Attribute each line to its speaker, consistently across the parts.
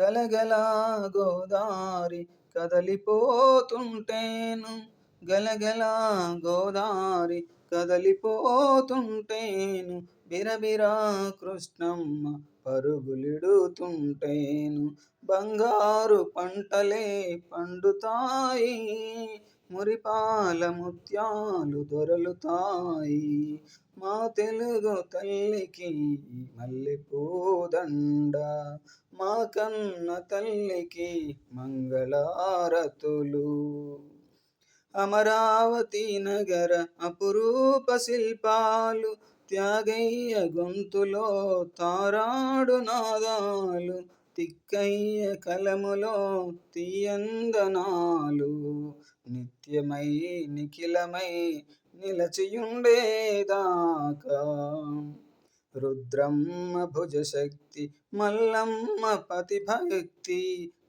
Speaker 1: గలగల గోదారి కదలిపోతుంటేను. గలగల గోదారి కదలిపోతుంటేను. బిరబిరా కృష్ణమ్మ పరుగులిడుతుంటేను. బంగారు పంటలే పండుతాయి. మురిపాల ముత్యాలు దొరలుతాయి. మా తెలుగు తల్లికి మల్లెపూదండ మా కన్న తల్లికి మంగళారతులు. అమరావతి నగర అపురూప శిల్పాలు త్యాగయ్య గొంతులో తారాడు నాదాలు తిక్కయ్య కలములో తీయందనాలు. నిత్యమై నిఖిలమై నిలచియుండేదాకా. రుద్రమ్మ భుజశక్తి మల్లమ్మ పతిభక్తి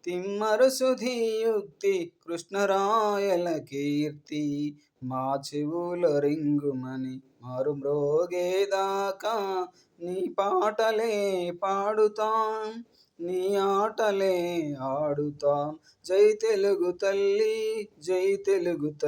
Speaker 1: తిమ్మరుసుధియుక్తి కృష్ణరాయల కీర్తి మా చెవుల రింగుమని మారు మ్రోగేదాకా నీ పాటలే పాడుతాం నీ ఆటలే ఆడుతాం. జై తెలుగు తల్లి జై తెలుగు తల్లి.